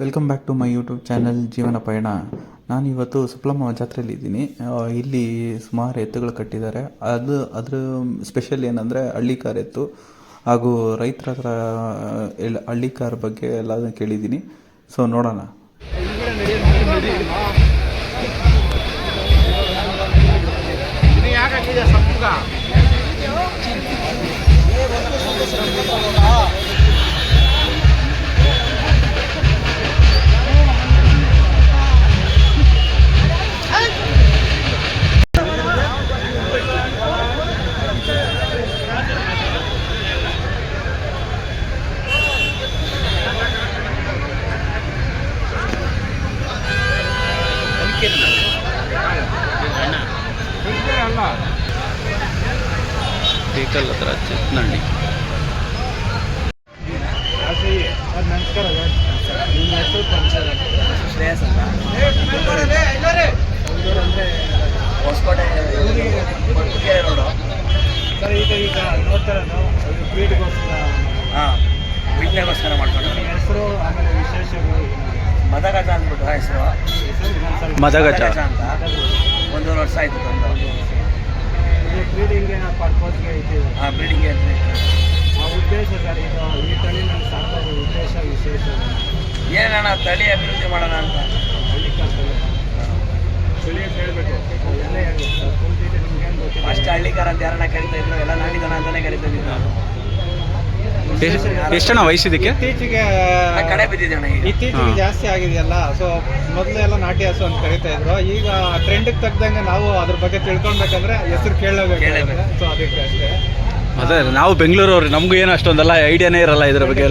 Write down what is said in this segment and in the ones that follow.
Welcome back to my YouTube channel ಜೀವನ ಪಯಣ ನಾನು ಇವತ್ತು ಸುಪ್ಲಮ್ಮ ಜಾತ್ರೆಯಲ್ಲಿ ಇದ್ದೀನಿ. ಇಲ್ಲಿ ಸುಮಾರು ಎತ್ತುಗಳು ಕಟ್ಟಿದ್ದಾರೆ. ಅದು, ಅದ್ರ ಸ್ಪೆಷಲ್ ಏನಂದರೆ ಹಳ್ಳಿಕಾರ್ ಎತ್ತು ಹಾಗೂ ರೈತರ ಹತ್ರ ಹಳ್ಳಿ ಹಳ್ಳಿಕಾರ್ ಬಗ್ಗೆ ಎಲ್ಲ ಕೇಳಿದ್ದೀನಿ. ಸೊ ನೋಡೋಣ. ಟೀಕಲ್ ಹತ್ರ ಚಿತ್ನಳ್ಳಿ ನಮಸ್ಕಾರ ನಿಮ್ಮ ಹೆಸರು ಶ್ರೇಯಸ್ ಅಂತ ಹೊಸಕೋಟೆ ರೋಡು ಸರ್ ಈಗ ಈಗ ನೋಡ್ತಾರೆ ನಾವು ಬ್ರೀಡ್ಗೋಸ್ಕರ ಹಾಂ ಮಾಡ್ಕೊಂಡು ಹೆಸರು ಆಮೇಲೆ ವಿಶೇಷಗಳು ಮದಗಜ ಅಂದ್ಬಿಟ್ಟು ಹೆಸರು. ಮದಗಜ. ಅಂತ. ಒಂದೂವರೆ ವರ್ಷ ಆಯಿತು ತಂದು. ಇದು ಬ್ರೀಡಿಂಗ್ ಪರ್ಪಸ್ಗೆ ಇದ್ದೀವಿ ಹಾಂ ಬ್ರೀಡಿಂಗ್ಗೆ ಅಂತ ಆ ಉದ್ದೇಶ ಸರ್ ಇದು ಈ ತಳಿನಲ್ಲಿ ಸಾಕೋದು ಉದ್ದೇಶ ವಿಶೇಷ ಏನಣ್ಣ ತಳಿ ಅಭಿವೃದ್ಧಿ ಮಾಡೋಣ ಅಂತ? ಹಳ್ಳಿ ಕಾಲದಲ್ಲಿ ತಿಳಿಯಕ್ಕೆ ಹೇಳಬೇಕು. ಎಲ್ಲ ಹೇಳ್ಬೇಕು ಸರ್ ಫುಲ್ ಡೀಟೇಲ್ ನಿಮ್ಗೆ ಏನು ಗೊತ್ತಿಲ್ಲ. ಫಸ್ಟ್ ಹಳ್ಳಿಕಾರ ಅಂತ ಯಾರನ್ನ ಕರಿತಾ ಇದ್ರು ಎಲ್ಲ ನಾಡಿದಣ ಅಂತಾನೆ ಕರಿತಾ ಇದ್ರು. ಎಷ್ಟು ಜನ ವಯಸ್ಸಿದಕ್ಕೆ? ಇತ್ತೀಚೆಗೆ ಇತ್ತೀಚೆಗೆ. ಜಾಸ್ತಿ ಆಗಿದೆಯಲ್ಲ ಸೊ ಮೊದಲು ಎಲ್ಲ ನಾಟಿ ಹಸು ಅಂತ ಕರಿತಾ ಇದ್ರು. ಈಗ ಟ್ರೆಂಡಿಗೆ ತಗ್ದಂಗೆ ನಾವು ಅದ್ರ ಬಗ್ಗೆ ತಿಳ್ಕೊಳ್ಬೇಕಂದ್ರೆ ಹೆಸರು ಕೇಳಬೇಕು. ಸೊ ಅದಕ್ಕೆ ಅಷ್ಟೇ. ಅದೇ ನಾವು ಬೆಂಗಳೂರವ್ರಿ ನಮಗೂ ಏನು ಅಷ್ಟೊಂದಲ್ಲ ಐಡಿಯಾನೇ ಇರಲ್ಲ ಇದ್ರ ಬಗ್ಗೆ.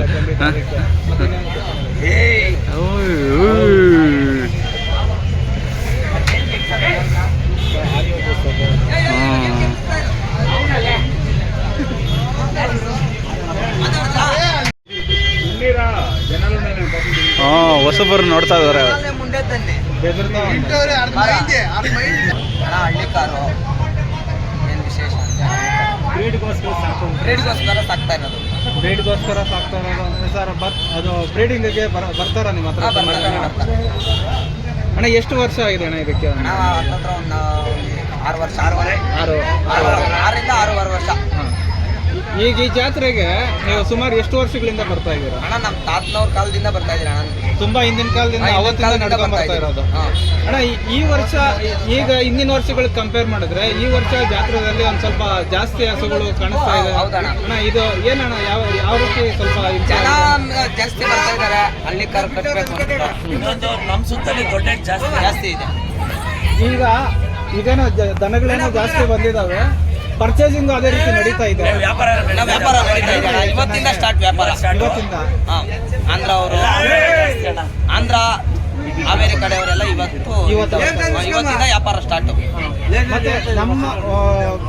ಹೊಸಬರು ನೋಡ್ತಾ ಇದಾರೆ. ಮುಂದೆ ತನ್ನೆ ಅಣ್ಣ ಹಳ್ಳಿ ಕಾರು. ಏನು ವಿಶೇಷ ಬ್ರೀಡ್ಗೋಸ್ಕರ ಸಾಕು ಬ್ರೀಡ್ಗೋಸ್ಕರ ಸಾಕ್ತಾ ಇರೋದು. ಬ್ರೀಡ್ಗೋಸ್ಕರ ಸಾಕ್ತಾ ಇರೋದು. ಅಂದ್ರೆ ಸರ್ ಬರ್ ಅದು ಬ್ರೀಡಿಂಗ್ಗೆ ಬರ ಬರ್ತಾರ ನಿಮ್ಮ ಹತ್ರ ಅಣ್ಣ ಎಷ್ಟು ವರ್ಷ ಆಗಿದೆ ಅಣ್ಣ ಇದಕ್ಕೆ? ಅಣ್ಣ ಹತ್ರ ಒಂದು ಆರು ವರ್ಷ ಆರೂವರೆ. ಆರು ಆರು ಆರರಿಂದ ಆರೂವರೆ ವರ್ಷ. ಹಾಂ. ಈಗ ಈ ಜಾತ್ರೆಗೆ ನೀವು ಸುಮಾರು ಎಷ್ಟು ವರ್ಷಗಳಿಂದ ಬರ್ತಾ ಇದ್ದೀರಾ? ಅಣ್ಣ ನಮ್ಮ ತಾತನವ್ರ ಕಾಲದಿಂದ ಬರ್ತಾ ಇದ್ದೀರಾ ಅಣ್ಣ. ತುಂಬಾ ಹಿಂದಿನ ಕಾಲದಿಂದ ಹಿಂದಿನ ಅವತ್ತಿಂದ ಕಾಲದಿಂದ ನಡ್ಕೊಂಡ್ ಬರ್ತಾ ಬರ್ತಾ ಇರೋದು. ಅಣ್ಣ ಈ- ಈ ವರ್ಷ ಈಗ ಹಿಂದಿನ ವರ್ಷಗಳಿಗೆ ಕಂಪೇರ್ ಮಾಡಿದ್ರೆ ಈ ವರ್ಷ ಜಾತ್ರೆದಲ್ಲಿ ಒಂದ್ ಸ್ವಲ್ಪ ಜಾಸ್ತಿ ಹಸುಗಳು ಕಾಣಿಸ್ತಾ ಇದೆ. ಹೌ- ಹೌದಣ್ಣ. ಅಣ್ಣ ಇದು ಏನಣ್ಣ ಯಾವ ಯಾವ ರೀತಿ ಸ್ವಲ್ಪ ಜನ? ಜಾಸ್ತಿ ಬರ್ತಾ ಇದ್ದಾರೆ. ಅಲ್ಲಿ ಕಾರ್ ಕಟ್ಟಬೇಕು ಅಂತ. ಇನ್ನೊಂದು ನಮ್ಮ ಸುತ್ತಲೂ ದೊಡ್ಡ ಜಾಸ್ತಿ. ಜಾಸ್ತಿ ಇದೆ. ಈಗ ಇದೇನೋ ಜ- ದನಗಳೇನೋ ಜಾಸ್ತಿ ಬಂದಿದಾವೆ. ಪರ್ಚೇಸಿಂಗ್ ಅದೇ ರೀತಿ ನಡೀತಾ ಇದೆ. ವ್ಯಾಪಾರ ನಾವು ವ್ಯಾಪಾರ ನಡೀತಾ ಇದೆ. ಇವತ್ತಿಂದ ಸ್ಟಾರ್ಟ್ ವ್ಯಾಪಾರ. ಇವತ್ತಿಂದ. ಹಾಂ. ಆಂಧ್ರ ಅವರು. ಆಂಧ್ರ ಹಾವೇರಿ ಕಡೆಯವರೆಲ್ಲ ಇವತ್ತು ಇವತ್ತು. ಇವತ್ತಿಂದ ವ್ಯಾಪಾರ ಸ್ಟಾರ್ಟ್ ಮತ್ತೆ ನಮ್ಮ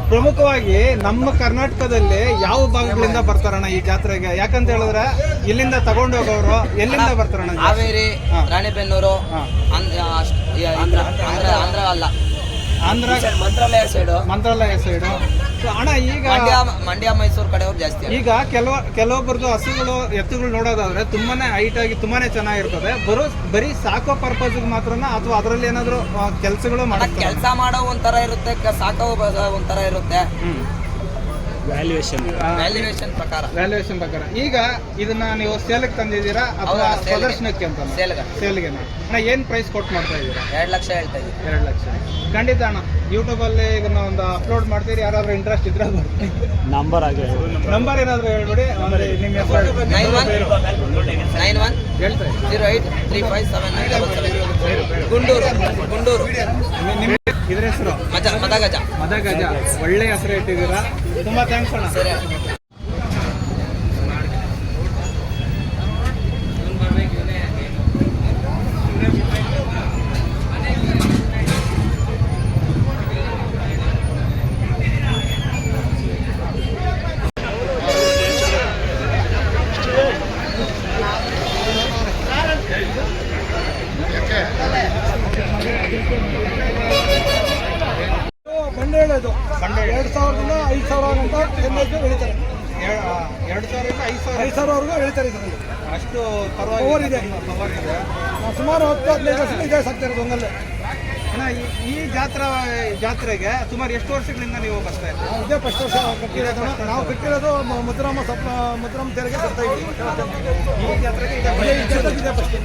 ಪ್ರಮುಖವಾಗಿ ನಮ್ಮ ಕರ್ನಾಟಕದಲ್ಲಿ ಯಾವ ಭಾಗಗಳಿಂದ ಬರ್ತಾರಣ್ಣ ಈ ಜಾತ್ರೆಗೆ? ಯಾಕಂತ ಹೇಳಿದ್ರೆ ಇಲ್ಲಿಂದ ತಗೊಂಡು ಹೋಗೋರು ಎಲ್ಲಿಂದ ಬರ್ತಾರಣ್ಣ? ಹಾವೇರಿ. ರಾಣಿಬೆನ್ನೂರು ಆಂಧ್ರ ಆಂಧ್ರ ಅಲ್ಲ. Andhra Mantralayam side Mantralayam side so ಅಣ್ಣ ಈಗ ಮಂಡ್ಯ ಮಂಡ್ಯ ಮೈಸೂರು ಕಡೆಯವ್ರು ಜಾಸ್ತಿ ಈಗ ಕೆಲವ ಕೆಲವೊಬ್ಬರದು ಹಸುಗಳು ಎತ್ತುಗಳು ನೋಡೋದಾದ್ರೆ ತುಂಬಾನೇ ಹೈಟ್ ಆಗಿ ತುಂಬಾನೇ ಚೆನ್ನಾಗಿರ್ತದೆ. ಬರೋ ಬರೀ ಸಾಕೋ ಪರ್ಪಸ್ ಮಾತ್ರ ಅಥವಾ ಅದರಲ್ಲಿ ಏನಾದ್ರು ಕೆಲಸಗಳು ಮಾಡ್ತಾರೆ? ಕೆಲಸ ಮಾಡೋ ಒಂಥರ ಇರುತ್ತೆ ಸಾಕೋ ಒಂಥರ ಇರುತ್ತೆ. ವ್ಯಾಲ್ಯೂಯೇಷನ್ ವ್ಯಾಲ್ಯೂಯೇಷನ್ ಪ್ರಕಾರ. ವ್ಯಾಲ್ಯೂಯೇಷನ್ ಪ್ರಕಾರ. ಈಗ ಇದನ್ನ ನೀವು ಸೇಲ್ಗೆ ತಂದಿದ್ದೀರಾ ಅಥವಾ. ಪ್ರದರ್ಶನಕ್ಕೆ ಅಂತ? ಸೇಲ್ಗ ಸೇಲ್ಗೆ ಅಣ್ಣ ಏನ್ ಪ್ರೈಸ್ ಕೊಟ್ಟು ಮಾಡ್ತಾ ಇದ್ದೀರಾ? ಎರಡು ಲಕ್ಷ ಹೇಳ್ತಾ ಇದ್ದೀವಿ ಎರಡು ಲಕ್ಷ. ಖಂಡಿತ ಅಣ್ಣ ಯೂಟ್ಯೂಬಲ್ಲಿ ಇದನ್ನ ಒಂದು ಅಪ್ಲೋಡ್ ಮಾಡ್ತೀರಿ ಯಾರಾದ್ರೂ ಇಂಟ್ರೆಸ್ಟ್ ಇದ್ರೆ ನಂಬರ್ ಆಗಿ ನಂಬರ್ ಏನಾದರೂ ಹೇಳ್ಬಿಡಿ ಆಮೇಲೆ ನಿಮ್ಮ ಹೆಸರು ನೈನ್ ಒನ್ ನೈನ್ ಒನ್ ಹೇಳ್ತಾ ಇದ್ದೀನಿ. Zero eight three five seven nine double seven Gundur. Gundur. ನಿಮ್ಮ ಇದ್ರ ಹೆಸರು? ಮದಗಜ. ಮದಗಜ. ಒಳ್ಳೆ ಹೆಸರು ಇಟ್ಟಿದ್ದೀರಾ? ತುಂಬಾ ಥ್ಯಾಂಕ್ಸ್ ಅಣ್ಣ ಸರಿ ಬಂಡೆ ಹೇಳೋದು ಬಂಡೆ ಎರಡು ಸಾವಿರದಿಂದ ಬೆಳೀತಾರೆ ಎರಡು ಸಾವಿರದಿಂದ ಐದು ಸಾವಿರ. ಐದು ಸಾವಿರವರೆಗೂ ಇದರಲ್ಲಿ. ಅಷ್ಟು ಇದೆ. ಪವರ್ ಇದೆ. ಸುಮಾರು ಹತ್ತು ಹದಿನೈದು ವರ್ಷ ಇದೆ ಸಾಕ್ತಾ ಇರೋದು ಒಂದಲ್ಲೇ. ಈ- ಜಾತ್ರಾ ಜಾತ್ರೆಗೆ ಸುಮಾರು ಎಷ್ಟು ವರ್ಷಗಳಿಂದ ನೀವು ಬರ್ತಾ ಇದ್ದೀರಿ? ನಾವು ಇದೇ ಫಸ್ಟ್ ವರ್ಷ ಕಟ್ಟಿರೋದು. ನಾವು ಕಟ್ಟಿರೋದು ಮುದ್ರಾಮ ಸಪ್ಲ ಮುದ್ರಾಮ ತೆರಿಗೆ ಬರ್ತಾ ಇದ್ದೀವಿ. ಈ ಜಾತ್ರೆಗೆ ಇದೇ ಫಸ್ಟ್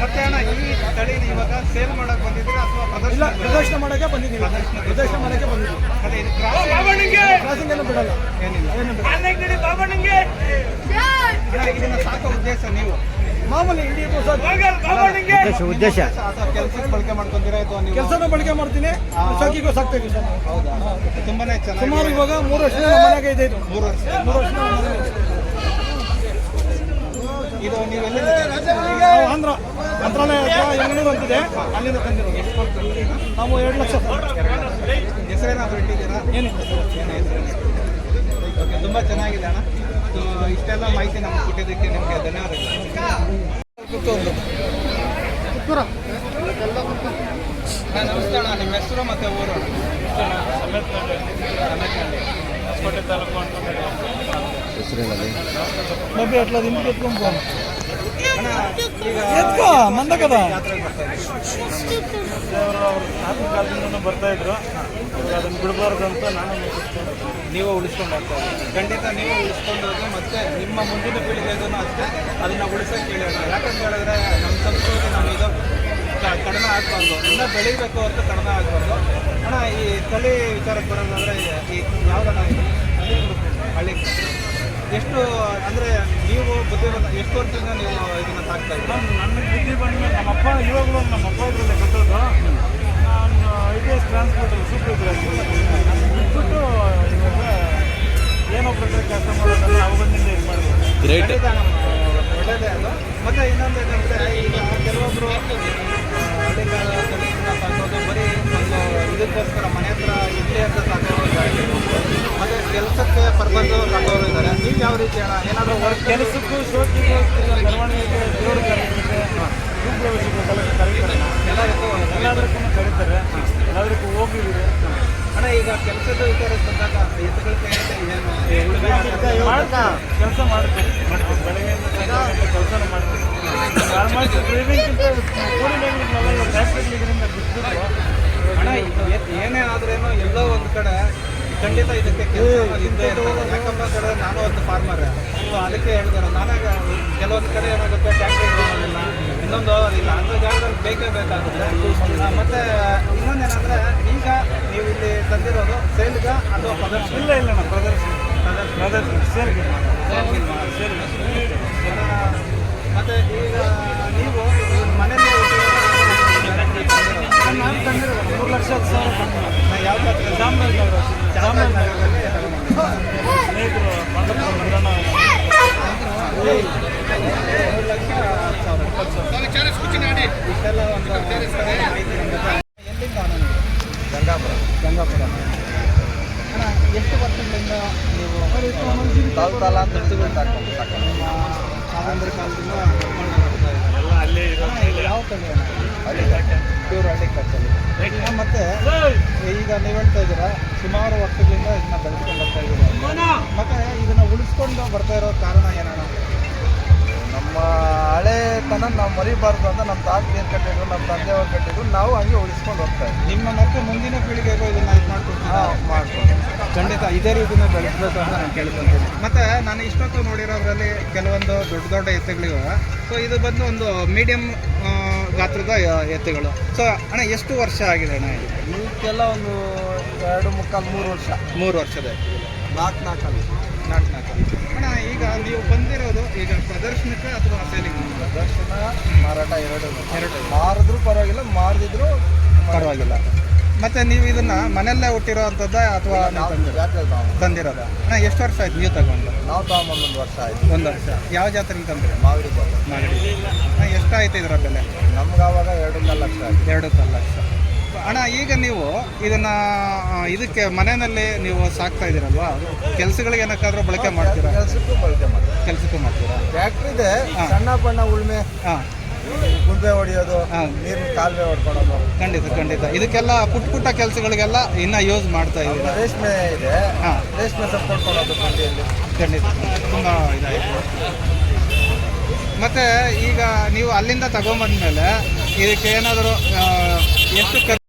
ಮತ್ತೆ ಅಣ್ಣ ಈ ತಳಿನ ಇವಾಗ ಸೇಲ್ ಮಾಡಕ್ ಬಂದಿದ್ದೀರಾ ಅಥವಾ ಇಲ್ಲ ಪ್ರದರ್ಶನ ಪ್ರದರ್ಶನ ಮಾಡೋಕ್ಕೆ ಬಂದಿದ್ದೀವಿ. ಪ್ರದರ್ಶನ ಮಾಡೋಕ್ಕೆ ಬಂದಿದ್ದೀವಿ. ಅದೇ ಇದು ಕ್ರಾಸ್ ಕ್ರಾಸಿಂಗ್ ಏನು ಬಿಡಲ್ಲ. ಏನಿಲ್ಲ. ಏನು ಬಿಡಲ್ಲ. ಅಣ್ಣ, ಇದನ್ನ ಸಾಕೋ ಉದ್ದೇಶ ನೀವು. ಮಾಮೂಲಿ ಇಡೀ ಉದ್ದೇಶ ಅಥವಾ ಕೆಲಸಕ್ಕೆ ಬಳಕೆ ಮಾಡ್ಕೊಂತೀರಾ ಅಥವಾ ನೀವು? ಕೆಲಸನೂ ಬಳಕೆ ಮಾಡ್ತೀನಿ. ಸಾಕಿಗೂ ಸಾಕ್ತಾ ಇದ್ದೀವಿ ಸರ್ ಹೌದಾ? ತುಂಬಾನೇ ಚೆನ್ನಾಗಿ ಸುಮಾರು ಇವಾಗ ಮೂರು ವರ್ಷ ನಮ್ಮ ಮನೆಗೆ ಇದೆ ಇದು. ಮೂರು ವರ್ಷ. ಮೂರು ವರ್ಷ ಇದೆ. ನೀವು ಆಂಧ್ರ ಮಂತ್ರಾಲಯ ಯಂಗನೂರು ಅಂತಿದೆ ಅಲ್ಲಿಂದ ತಂದಿರೋದು. ನಾವು ಎರಡು ಲಕ್ಷ ಹೆಸರೇನಾದ್ರು ಇಟ್ಟಿದ್ದೀರಾ? ಏನಿದೆ ಓಕೆ ತುಂಬ ಚೆನ್ನಾಗಿದೆ ಅಣ್ಣ. ಸೊ, ಇಷ್ಟೆಲ್ಲ ಮಾಹಿತಿ ನಮ್ಗೆ ಕೊಟ್ಟಿದ್ದಕ್ಕೆ ನಿಮಗೆ ಧನ್ಯವಾದಗಳು. ಅಣ್ಣ, ನಮಸ್ತೆ ಅಣ್ಣ. ನಿಮ್ಮ ಹೆಸರು ಮತ್ತೆ ಊರು? ಡಬ್ಬಿ ಹೊಸಕೋಟೆ ತಾಲೂಕು ಎತ್ಕೊಂಡು ಅಣ್ಣ ಈಗ ಎತ್ಕೋ ಮಂದಕದ ಜಾತ್ರೆಗೆ ಬರ್ತಾ ಇದ್ದೀವಿ ಕಾಲದಿಂದನೂ ಬರ್ತಾ ಇದ್ರು. ಅದನ್ನ ಬಿಡಬಾರ್ದು ಅಂತ ನಾನು ನೀವು ಉಳಿಸ್ಕೊಂಡು ಹೋಗ್ತಾ ಖಂಡಿತ ನೀವೇ ಉಳಿಸ್ಕೊಂಡು ಹೋಗಿ ಮತ್ತೆ ನಿಮ್ಮ ಮುಂದಿನ ಪೀಳಿಗೆಗೂ ಅಷ್ಟೇ ಅದನ್ನ ಉಳಿಸೋಕೆ ಹೇಳೋಣ ಯಾಕಂತ ಹೇಳಿದ್ರೆ ನಮ್ಮ ಸಂಸ್ಕೃತಿ ನಮ್ಮ ಇದು ಕಡಿಮೆ ಆಗಬಾರ್ದು. ಇನ್ನೂ ಬೆಳಿಬೇಕು ಅಂತ ಕಡಿಮೆ ಆಗಬಾರ್ದು. ಅಣ್ಣ ಈ ತಳಿ ವಿಚಾರಕ್ಕೆ ಬರೋದಾದ್ರೆ ಈ ಯಾವ್ದಣ್ಣ ಹಳ್ಳಿ ಎಷ್ಟು ಅಂದರೆ ನೀವು ಬುದ್ಧಿವಂತ ಎಷ್ಟು ವರ್ಷದಿಂದ ನೀವು ಇದನ್ನ ಸಾಕ್ತಾ ಇದ್ದೀರಾ? ನನ್ನ ಬುದ್ಧಿ ಬಂದ ನಮ್ಮ ಅಪ್ಪ ಇವಾಗಲೂ ನಮ್ಮ ಅಪ್ಪ ಇದರಲ್ಲಿ ಕಟ್ಟೋದು. ನಾನು ಐ ಟ್ರಾನ್ಸ್ಪೋರ್ಟ್ ಎಸ್ ಟ್ರಾನ್ಸ್ಪೋರ್ಟಲ್ಲಿ ಸೂಪರ್ ಬಿಟ್ಬಿಟ್ಟು ಇವಾಗ ಏನೋ ಪ್ರಕಾರ ಕೆಲಸ ಮಾಡೋದಲ್ಲ ಬಂದಿಂದ ಇದು ಮಾಡ್ಬೋದು ಗ್ರೇಟ್ ನಮ್ಮ ಒಳ್ಳೆಯದೇ ಅದು. ಮತ್ತೆ ಇನ್ನೊಂದು ಏನಂದ್ರೆ ಈಗ ಕೆಲವೊಬ್ಬರು ಹಳ್ಳಿ ಕಾಲ ತಳಿಗಳನ್ನ ಸಾಕೋದು ಬರೀ ಒಂದು ಇದಕ್ಕೋಸ್ಕರ ಮನೆ ಹತ್ರ ಇಲ್ಲೇ ಅಂತ ಸಾಕೋರು ಇದ್ದಾರೆ. ಕೆಲಸಕ್ಕೆ ಪರ್ಬಂದು ಕಂಡವರು ಇದ್ದಾರೆ ನೀವು ಯಾವ ರೀತಿ ಅಣ್ಣ? ಏನಾದರೂ ವರ್ಕ್ ಕೆಲಸಕ್ಕೂ ಶೋಕಿಗೂ ಮೆರವಣಿಗೆ ದೇವರು ಕರೀತಾರೆ. ಎಲ್ಲದಕ್ಕೂ ಎಲ್ಲದಕ್ಕೂ ಕರೀತಾರೆ. ಎಲ್ಲದಕ್ಕೂ ಹೋಗಿದ್ದೀವಿ. ಅಣ್ಣ ಈಗ ಕೆಲಸದ ವಿಚಾರ ಬಂದಾಗ ಎತ್ತುಗಳ ಕೆಲಸ ಮಾಡ್ತೀವಿ. ಬೆಳಗ್ಗೆಯಿಂದ ಕೆಲಸ ಮಾಡ್ತೀವಿ ಆಲ್ಮೋಸ್ಟ್ ಡ್ರೈವಿಂಗ್ಗಿಂತ ಕೂಲಿ ಡ್ರೈವಿಂಗ್ನೆಲ್ಲ ಇವಾಗ ಟ್ಯಾಕ್ಟ್ರಿಗಳಿಂದ ಬಿಟ್ಬಿಟ್ಟು ಅಣ್ಣ ಎ- ಏನೇ ಆದ್ರೇನು ಎಲ್ಲೋ ಒಂದು ಕಡೆ ಖಂಡಿತ ಇದಕ್ಕೆ ಕೆಲಸ ಇರ್ತದೆ. ಯಾಕಂದ್ರೆ ಕಡೆ ನಾನು ಒಂದು ಫಾರ್ಮರ್ ಅದಕ್ಕೆ ಹೇಳ್ತಾರೆ ನಾನಾಗ ಕೆಲವೊಂದು ಕಡೆ ಏನಾಗುತ್ತೆ ಟ್ಯಾಕ್ಟ್ರಿ ಇರೋದಿಲ್ಲ ಇನ್ನೊಂದು ಇಲ್ಲ ಅಂತ ಜಾಗದಲ್ಲಿ ಬೇಕೇ ಬೇಕಾಗುತ್ತೆ. ಮತ್ತೆ ಇನ್ನೊಂದೇನಂದ್ರೆ ಈಗ ನೀವು ಇಲ್ಲಿ ತಂದಿರೋದು ಸೇಲ್ಗ ಅಥವಾ ಪ್ರದರ್ಶನ? ಇಲ್ಲ ಇಲ್ಲ ಪ್ರದರ್ಶನ. ಪ್ರದರ್ಶನ. ಸೇಲ್ಗೆ ಮತ್ತೆ ಈಗ ನೀವು ನಾನು ತಂದಿರೋದು ಮೂರು ಸಾವಿರ. ಸ್ನೇಹಿತರು ಮಂಡಪ ಮಂಡನ ನೀವು ಹೇಳ್ತಾ ಇದ್ದೀರಾ ಸುಮಾರು ವರ್ಷಗಳಿಂದ ಇದನ್ನ ಬೆಳೆಸ್ಕೊಂಡು ಬರ್ತಾ ಇದ್ದೀರಾ ಮತ್ತೆ ಇದನ್ನ ಉಳಿಸ್ಕೊಂಡು ಬರ್ತಾ ಇರೋ ಕಾರಣ ಏನಣ್ಣ? ನಮ್ಮ ಹಳೆತನ ನಾವು ಮರಿಬಾರ್ದು ಅಂತ ನಮ್ಮ ತಾತ ಏನು ಕಟ್ಟಿದ್ರು ನಮ್ಮ ತಂದೆಯವ್ರು ಕಟ್ಟಿದ್ರು ನಾವು ಹಂಗೆ ಉಳಿಸ್ಕೊಂಡು ಹೋಗ್ತಾ ಇದ್ದೀವಿ. ನಿಮ್ಮ ಮತ್ತೆ ಮುಂದಿನ ಪೀಳಿಗೆಗೂ ಇದನ್ನ ಇದು ಮಾಡ್ಕೊಡ್ತೀವಿ. ಮಾಡ್ಕೊಂಡು ಖಂಡಿತ ಇದೇ ರೀತಿನ ಬೆಳೆಸಬೇಕು ಅಂತ ನಾನು ಕೇಳ್ಕೊಂತೀನಿ. ಮತ್ತೆ ನಾನು ಇಷ್ಟೊತ್ತು ನೋಡಿರೋದ್ರಲ್ಲಿ ಕೆಲವೊಂದು ದೊಡ್ಡ ದೊಡ್ಡ ಎತ್ತುಗಳಿವೆ. ಸೊ ಇದು ಬಂದು ಒಂದು ಮೀಡಿಯಂ ಗಾತ್ರದ ಎತ್ತುಗಳು. ಸೊ ಅಣ್ಣ ಎಷ್ಟು ವರ್ಷ ಆಗಿದೆ ಅಣ್ಣ ಇದು ಇವಕ್ಕೆಲ್ಲ ಒಂದು ಎರಡು ಮುಕ್ಕಾಲು ಮೂರು ವರ್ಷ. ಮೂರು ವರ್ಷದ ನಾಲ್ಕು ನಾಲ್ಕಲ್ಲಿ ನಾಲ್ಕು ನಾಲ್ಕು ಅಣ್ಣ ಈಗ ನೀವು ಬಂದಿರೋದು ಈಗ ಪ್ರದರ್ಶನಕ್ಕೆ ಅಥವಾ ಸೇಲಿಂಗ್? ಪ್ರದರ್ಶನ ಮಾರಾಟ ಎರಡು. ಎರಡು. ಮಾರಿದ್ರು ಪರವಾಗಿಲ್ಲ ಮಾರದಿದ್ರು ಪರವಾಗಿಲ್ಲ. ಮತ್ತೆ ನೀವು ಇದನ್ನ ಮನೆಯಲ್ಲೇ ಹುಟ್ಟಿರೋ ಅಂಥದ್ದ ಅಥವಾ ತಗೊಂಡು ತಂದಿರೋದ ಅಣ್ಣ ಎಷ್ಟು ವರ್ಷ ಆಯ್ತು ನೀವು ತಗೊಂಡು? ನಾವು ತಗೊಂಬಂದು ಒಂದು ವರ್ಷ ಆಯ್ತು. ಒಂದು ವರ್ಷ. ಯಾವ ಜಾತ್ರೆಗೆ ತಂದ್ರೆ? ಮಾಗಡಿ ಬಂದು. ಮಾಗಡಿ. ಅಣ್ಣ ಎಷ್ಟಾಯ್ತು ಇದರ ಬೆಲೆ? ನಮ್ಗೆ ಆವಾಗ ಎರಡೂ ಲಕ್ಷ ಆಯ್ತು. ಎರಡು ಲಕ್ಷ. ಅಣ್ಣ ಈಗ ನೀವು ಇದನ್ನ ಇದಕ್ಕೆ ಮನೆಯಲ್ಲಿ ನೀವು ಸಾಕ್ತಾ ಇದೀರಲ್ವಾ ಕೆಲಸಗಳಿಗೆ ಏನಕ್ಕಾದ್ರೂ ಬಳಕೆ ಮಾಡ್ತೀರಾ? ಕೆಲಸಕ್ಕೂ ಬಳಕೆ ಮಾಡ್ತೀವಿ. ಕೆಲಸಕ್ಕೂ ಮಾಡ್ತೀರಾ? ಫ್ಯಾಕ್ಟ್ರಿ ಇದೆ. ಸಣ್ಣ ಬಣ್ಣ ಉಳ್ಮೆ ಹಾಂ. ಗುಂಬೆ ಹೊಡಿಯೋದು ಹಾ. ನೀರಿನ ಕಾಲುವೆ ಹೊಡ್ಕೊಳೋದು ಖಂಡಿತ ಖಂಡಿತ. ಇದಕ್ಕೆಲ್ಲ ಪುಟ್ಟ ಪುಟ್ಟ ಕೆಲಸಗಳಿಗೆಲ್ಲ ಇನ್ನ ಯೂಸ್ ಮಾಡ್ತಾ ಇದ್ದೀರಾ? ರೇಷ್ಮೆ ಇದೆ. ರೇಷ್ಮೆ ಸೊಪ್ಪು ಕೊಡೋದು ಮಂಡಿಯಲ್ಲಿ ಖಂಡಿತ ತುಂಬ ಇದಾಯಿತು. ಮತ್ತೆ ಈಗ ನೀವು ಅಲ್ಲಿಂದ ತಗೊಂಬಂದ್ಮೇಲೆ ಇದಕ್ಕೆ ಏನಾದರೂ ಎಷ್ಟು